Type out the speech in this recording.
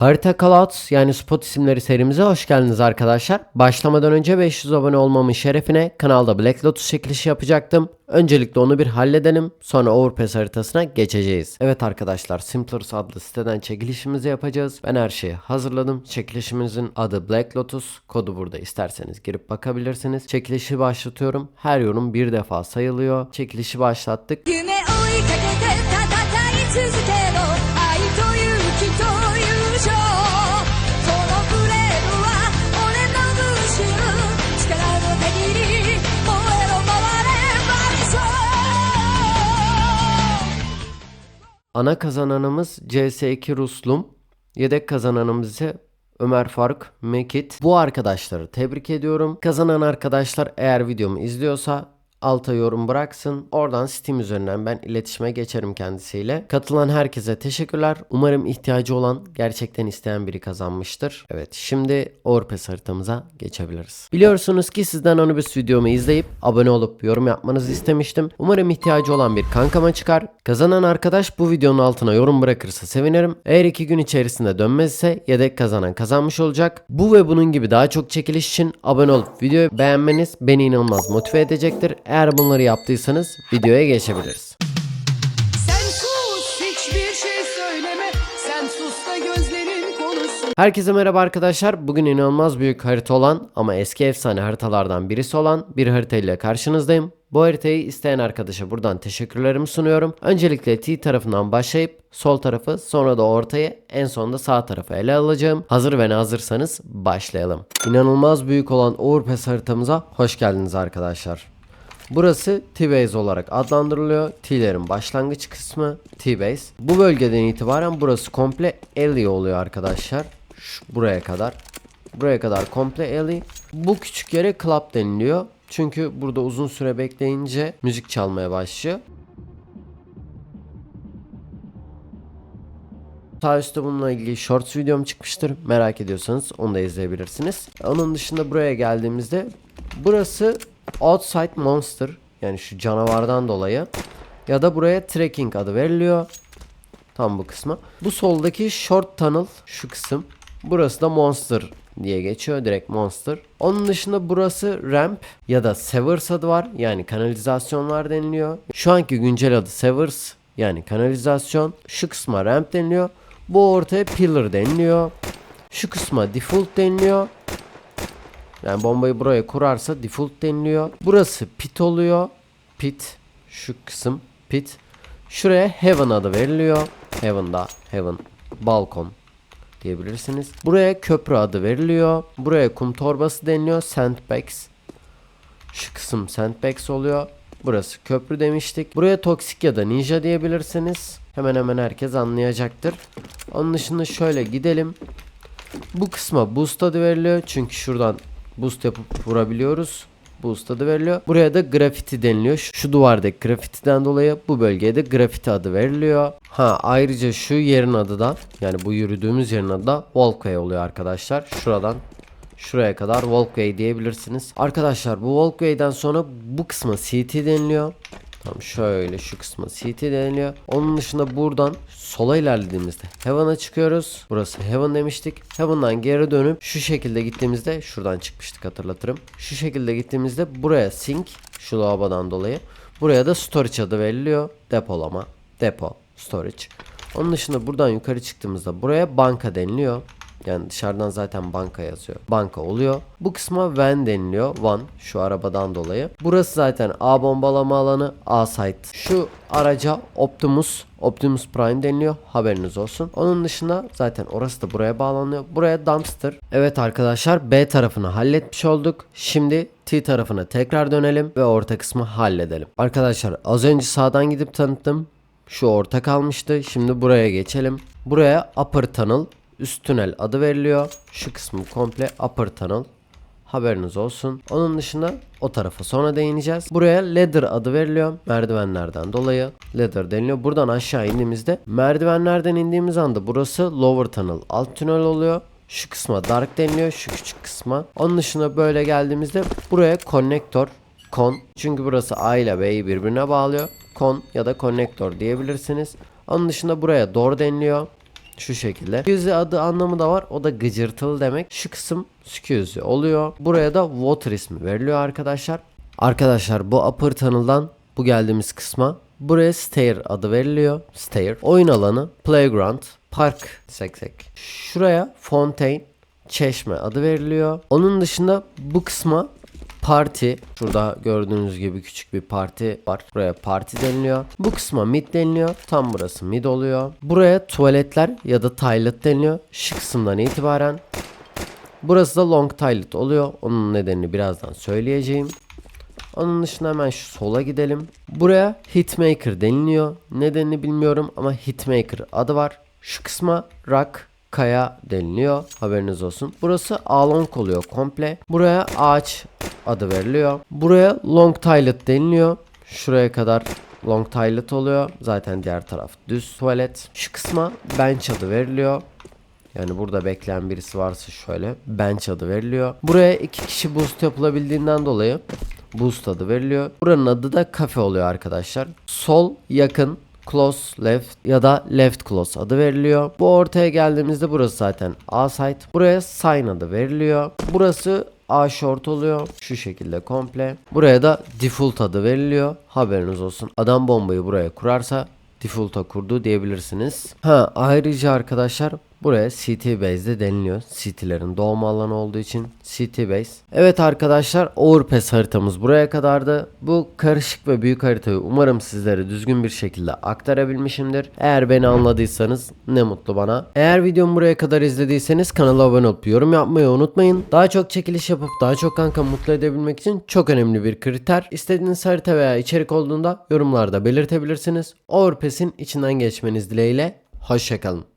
Harita Callouts yani spot isimleri serimize hoş geldiniz arkadaşlar. Başlamadan önce 500 abone olmamın şerefine kanalda Black Lotus çekilişi yapacaktım. Öncelikle onu bir halledelim sonra Overpass haritasına geçeceğiz. Evet arkadaşlar Simplers adlı siteden çekilişimizi yapacağız. Ben her şeyi hazırladım. Çekilişimizin adı Black Lotus. Kodu burada isterseniz girip bakabilirsiniz. Çekilişi başlatıyorum. Her yorum bir defa sayılıyor. Çekilişi başlattık. Ana kazananımız CS2 Ruslum. Yedek kazananımız ise Ömer Faruk Mekit. Bu arkadaşları tebrik ediyorum. Kazanan arkadaşlar eğer videomu izliyorsa alta yorum bıraksın. Oradan Steam üzerinden ben iletişime geçerim kendisiyle. Katılan herkese teşekkürler. Umarım ihtiyacı olan gerçekten isteyen biri kazanmıştır. Evet şimdi Overpass haritamıza geçebiliriz. Biliyorsunuz ki sizden Anubis videomu izleyip abone olup yorum yapmanızı istemiştim. Umarım ihtiyacı olan bir kankama çıkar. Kazanan arkadaş bu videonun altına yorum bırakırsa sevinirim. Eğer iki gün içerisinde dönmezse yedek kazanan kazanmış olacak. Bu ve bunun gibi daha çok çekiliş için abone olup videoyu beğenmeniz beni inanılmaz motive edecektir. Eğer bunları yaptıysanız videoya geçebiliriz. Şey Herkese merhaba arkadaşlar. Bugün inanılmaz büyük harita olan ama eski efsane haritalardan birisi olan bir harita ile karşınızdayım. Bu haritayı isteyen arkadaşa buradan teşekkürlerimi sunuyorum. Öncelikle T tarafından başlayıp sol tarafı sonra da ortayı en sonunda sağ tarafı ele alacağım. Hazır ve hazırsanız başlayalım. İnanılmaz büyük olan Overpass haritamıza hoş geldiniz arkadaşlar. Burası T-Base olarak adlandırılıyor. T'lerin başlangıç kısmı T-Base. Bu bölgeden itibaren burası komple alley oluyor arkadaşlar. Şu, buraya kadar. Buraya kadar komple alley. Bu küçük yere club deniliyor. Çünkü burada uzun süre bekleyince müzik çalmaya başlıyor. Sağ üstte bununla ilgili shorts videom çıkmıştır. Merak ediyorsanız onu da izleyebilirsiniz. Onun dışında buraya geldiğimizde burası Outside Monster yani şu canavardan dolayı ya da buraya Trekking adı veriliyor. Tam bu kısma. Bu soldaki Short Tunnel şu kısım. Burası da Monster diye geçiyor. Direkt Monster. Onun dışında burası Ramp ya da Sewers adı var. Yani kanalizasyonlar deniliyor. Şu anki güncel adı Sewers yani kanalizasyon. Şu kısma Ramp deniliyor. Bu ortaya Pillar deniliyor. Şu kısma Default deniliyor. Yani bombayı buraya kurarsa default deniliyor. Burası pit oluyor. Pit. Şu kısım pit. Şuraya heaven adı veriliyor. Heaven'da heaven. Balkon diyebilirsiniz. Buraya köprü adı veriliyor. Buraya kum torbası deniliyor. Sandbags. Şu kısım sandbags oluyor. Burası köprü demiştik. Buraya toksik ya da ninja diyebilirsiniz. Hemen hemen herkes anlayacaktır. Onun dışında şöyle gidelim. Bu kısma boost adı veriliyor. Çünkü şuradan boost yapıp vurabiliyoruz. Boost adı veriliyor. Buraya da grafiti deniliyor. Şu, şu duvardaki grafitiden dolayı bu bölgeye de grafiti adı veriliyor. Ha ayrıca şu yerin adı da yani bu yürüdüğümüz yerin adı da walkway oluyor arkadaşlar. Şuradan şuraya kadar walkway diyebilirsiniz. Arkadaşlar bu walkway'den sonra bu kısma CT deniliyor. Tamam şöyle şu kısma CT deniliyor. Onun dışında buradan sola ilerlediğimizde Heaven'a çıkıyoruz. Burası Heaven demiştik. Heaven'dan geri dönüp şu şekilde gittiğimizde şuradan çıkmıştık hatırlatırım. Şu şekilde gittiğimizde buraya sink şu lavabodan dolayı. Buraya da storage adı veriliyor. Depolama. Depo. Storage. Onun dışında buradan yukarı çıktığımızda buraya banka deniliyor. Yani dışarıdan zaten banka yazıyor. Banka oluyor. Bu kısma van deniliyor. Van şu arabadan dolayı. Burası zaten A bombalama alanı. A site. Şu araca Optimus Optimus Prime deniliyor. Haberiniz olsun. Onun dışında zaten orası da buraya bağlanıyor. Buraya dumpster. Evet arkadaşlar B tarafını halletmiş olduk. Şimdi T tarafına tekrar dönelim ve orta kısmı halledelim. Arkadaşlar az önce sağdan gidip tanıttım. Şu orta kalmıştı. Şimdi buraya geçelim. Buraya upper tunnel üst tünel adı veriliyor. Şu kısmı komple upper tunnel. Haberiniz olsun. Onun dışında o tarafa sonra değineceğiz. Buraya ladder adı veriliyor. Merdivenlerden dolayı ladder deniliyor. Buradan aşağı indiğimizde merdivenlerden indiğimiz anda burası lower tunnel alt tünel oluyor. Şu kısma dark deniliyor. Şu küçük kısma. Onun dışında böyle geldiğimizde buraya connector Con. Çünkü burası A ile B'yi birbirine bağlıyor. Con ya da connector diyebilirsiniz. Onun dışında buraya door deniliyor. Şu şekilde. Scusi adı anlamı da var. O da gıcırtılı demek. Şu kısım scusi oluyor. Buraya da water ismi veriliyor arkadaşlar. Arkadaşlar bu upper tunnel'dan bu geldiğimiz kısma buraya stair adı veriliyor. Stair. Oyun alanı, playground, park seksek. Şuraya fontaine, çeşme adı veriliyor. Onun dışında bu kısma parti. Şurada gördüğünüz gibi küçük bir parti var. Buraya parti deniliyor. Bu kısma mid deniliyor. Tam burası mid oluyor. Buraya tuvaletler ya da toilet deniliyor. Şu kısımdan itibaren Burası da long toilet oluyor. Onun nedenini birazdan söyleyeceğim. Onun dışında hemen şu sola gidelim. Buraya Hitmaker deniliyor. Nedenini bilmiyorum ama Hitmaker adı var. Şu kısma Rock Kaya deniliyor. Haberiniz olsun. Burası Along oluyor komple. Buraya ağaç adı veriliyor. Buraya Long Toilet deniliyor. Şuraya kadar Long Toilet oluyor. Zaten diğer taraf düz tuvalet. Şu kısma Bench adı veriliyor. Yani burada bekleyen birisi varsa şöyle bench adı veriliyor. Buraya iki kişi boost yapılabildiğinden dolayı boost adı veriliyor. Buranın adı da kafe oluyor arkadaşlar. Sol yakın close left ya da left close adı veriliyor. Bu ortaya geldiğimizde burası zaten A site. Buraya sign adı veriliyor. Burası A short oluyor. Şu şekilde komple. Buraya da default adı veriliyor. Haberiniz olsun. Adam bombayı buraya kurarsa default'a kurdu diyebilirsiniz. Ha ayrıca arkadaşlar buraya CT base'de deniliyor. CT'lerin doğma alanı olduğu için CT base. Evet arkadaşlar Overpass haritamız buraya kadardı. Bu karışık ve büyük haritayı umarım sizlere düzgün bir şekilde aktarabilmişimdir. Eğer beni anladıysanız ne mutlu bana. Eğer videomu buraya kadar izlediyseniz kanala abone olup yorum yapmayı unutmayın. Daha çok çekiliş yapıp daha çok kanka mutlu edebilmek için çok önemli bir kriter. İstediğiniz harita veya içerik olduğunda yorumlarda belirtebilirsiniz. Overpass'in içinden geçmeniz dileğiyle. Hoşçakalın.